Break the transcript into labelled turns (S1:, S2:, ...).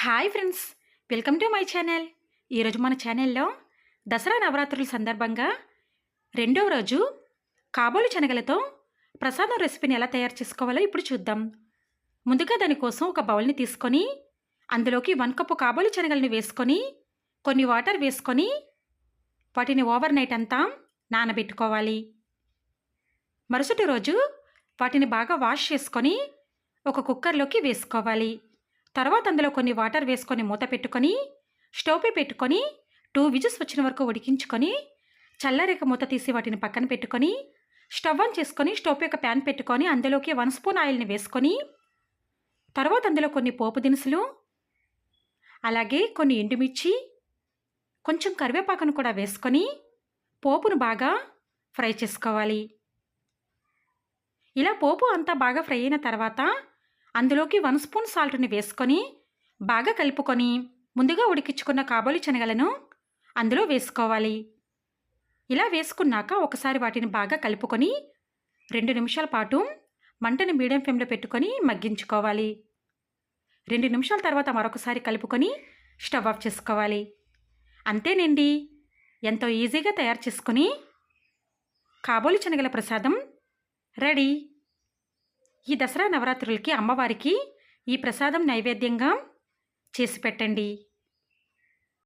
S1: Hi friends welcome to my channel. ఈరోజు మన ఛానల్లో దసరా నవరాత్రుల సందర్భంగా రెండవ రోజు కాబోలు శనగలతో ప్రసాదం రెసిపీని ఎలా తయారు చేసుకోవాలో ఇప్పుడు చూద్దాం. ముందుగా దానికోసం ఒక బౌల్ని తీసుకొని అందులోకి వన్ కప్పు కాబోలు శనగలను వేసుకొని కొన్ని వాటర్ వేసుకొని వాటిని ఓవర్ నైట్ అంతా నానబెట్టుకోవాలి. మరుసటి రోజు వాటిని బాగా వాష్ చేసుకొని ఒక కుక్కర్లోకి వేసుకోవాలి. తర్వాత అందులో కొన్ని వాటర్ వేసుకొని మూత పెట్టుకొని స్టవ్పై పెట్టుకొని టూ విజిల్స్ వచ్చిన వరకు ఉడికించుకొని చల్లరేక మూత తీసి వాటిని పక్కన పెట్టుకొని స్టవ్ ఆన్ చేసుకొని స్టవ్ యొక్క ప్యాన్ పెట్టుకొని అందులోకి వన్ స్పూన్ ఆయిల్ని వేసుకొని తర్వాత అందులో కొన్ని పోపు దినుసులు అలాగే కొన్ని ఎండుమిర్చి కొంచెం కరివేపాకును కూడా వేసుకొని పోపును బాగా ఫ్రై చేసుకోవాలి. ఇలా పోపు అంతా బాగా ఫ్రై అయిన తర్వాత అందులోకి వన్ స్పూన్ సాల్ట్ని వేసుకొని బాగా కలుపుకొని ముందుగా ఉడికించుకున్న కాబోలి శనగలను అందులో వేసుకోవాలి. ఇలా వేసుకున్నాక ఒకసారి వాటిని బాగా కలుపుకొని రెండు నిమిషాల పాటు మంటని మీడియం ఫ్లేమ్లో పెట్టుకొని మగ్గించుకోవాలి. రెండు నిమిషాల తర్వాత మరొకసారి కలుపుకొని స్టవ్ ఆఫ్ చేసుకోవాలి. అంతేనండి. ఎంతో ఈజీగా తయారు చేసుకొని కాబోలి శనగల ప్రసాదం రెడీ. ఈ దసరా నవరాత్రులకి అమ్మవారికి ఈ ప్రసాదం నైవేద్యంగా చేసి పెట్టండి.